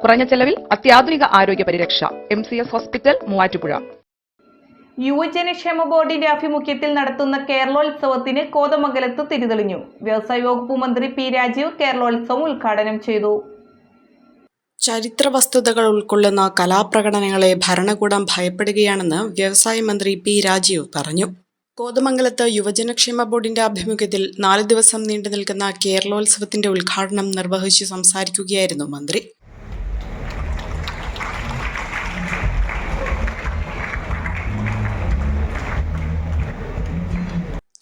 കുറഞ്ഞ ചെലവിൽ അത്യാധുനിക ആരോഗ്യ പരിരക്ഷ. M C S hospital Muvattupuzha. യുവജനക്ഷേമ ബോർഡിന്റെ ആഭിമുഖ്യത്തിൽ നടത്തുന്ന കേരളോത്സവത്തിന് കോതമംഗലത്ത് തിരിതെളിഞ്ഞു. വ്യവസായ വകുപ്പ് മന്ത്രി പി രാജീവ് കേരളോത്സവം ഉദ്ഘാടനം ചെയ്തു. ചരിത്ര വസ്തുതകൾ ഉൾക്കൊള്ളുന്ന കലാപ്രകടനങ്ങളെ ഭരണകൂടം ഭയപ്പെടുകയാണെന്ന് വ്യവസായ മന്ത്രി പി രാജീവ് പറഞ്ഞു. കോതമംഗലത്ത് യുവജനക്ഷേമ ബോർഡിന്റെ ആഭിമുഖ്യത്തിൽ നാല് ദിവസം നീണ്ടു നിൽക്കുന്ന കേരളോത്സവത്തിന്റെ ഉദ്ഘാടനം നിർവഹിച്ചു സംസാരിക്കുകയായിരുന്നു മന്ത്രി.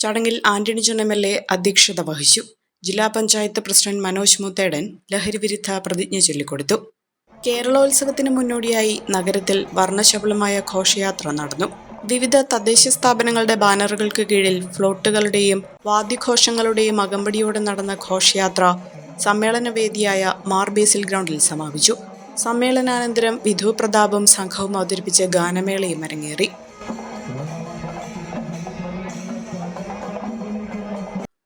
ചടങ്ങിൽ Antony John M L A അധ്യക്ഷത വഹിച്ചു. ജില്ലാ പഞ്ചായത്ത് പ്രസിഡന്റ് മനോജ് മുത്തേടൻ ലഹരിവിരുദ്ധ പ്രതിജ്ഞ ചൊല്ലിക്കൊടുത്തു. കേരളോത്സവത്തിന് മുന്നോടിയായി നഗരത്തിൽ വർണശബളമായ ഘോഷയാത്ര നടന്നു. വിവിധ തദ്ദേശ സ്ഥാപനങ്ങളുടെ ബാനറുകൾക്ക് കീഴിൽ ഫ്ലോട്ടുകളുടെയും വാദ്യഘോഷങ്ങളുടെയും അകമ്പടിയോടെ നടന്ന ഘോഷയാത്ര സമ്മേളനവേദിയായ വേദിയായ മാർബേസിൽ ഗ്രൗണ്ടിൽ സമാപിച്ചു. സമ്മേളനാനന്തരം വിധു പ്രതാപും സംഘവും അവതരിപ്പിച്ച ഗാനമേളയും അരങ്ങേറി.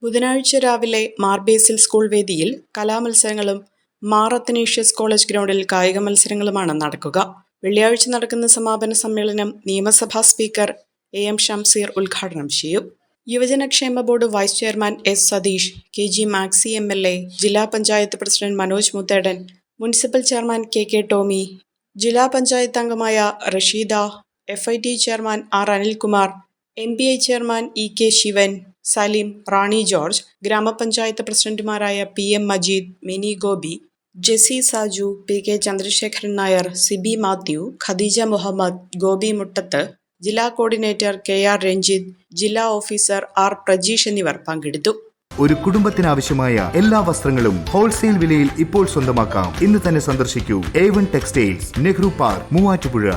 ബുധനാഴ്ച രാവിലെ മാർബേസിൽ സ്കൂൾ വേദിയിൽ കലാമത്സരങ്ങളും മാറത്തനേഷ്യസ് കോളേജ് ഗ്രൗണ്ടിൽ കായിക മത്സരങ്ങളുമാണ് നടക്കുക. വെള്ളിയാഴ്ച നടക്കുന്ന സമാപന സമ്മേളനം നിയമസഭാ സ്പീക്കർ എ എം ഷംസീർ ഉദ്ഘാടനം ചെയ്യും. യുവജനക്ഷേമ board vice chairman S Satheesh K G Maxi M L A ജില്ലാ panchayat president Manoj Muthedan municipal chairman K K Tomy ജില്ലാ പഞ്ചായത്ത് അംഗമായ Rasheeda F I T chairman R Anilkumar M P I chairman E K Sivan Saleem Rani George ഗ്രാമപഞ്ചായത്ത് പ്രസിഡന്റുമാരായ P M Majeed Mini Gopi Jessy Saju P K Chandrasekharan Nair Sibi Mathew Khadeeja Muhammad Gopi Muttath ജില്ലാ coordinator K R Ranjith ജില്ലാ officer R Prajeesh എന്നിവർ പങ്കെടുത്തു. ഒരു കുടുംബത്തിനാവശ്യമായ എല്ലാ വസ്ത്രങ്ങളും wholesale വിലയിൽ ഇപ്പോൾ സ്വന്തമാക്കാം. ഇന്ന് തന്നെ സന്ദർശിക്കൂ. A one textiles Nehru park Muvattupuzha.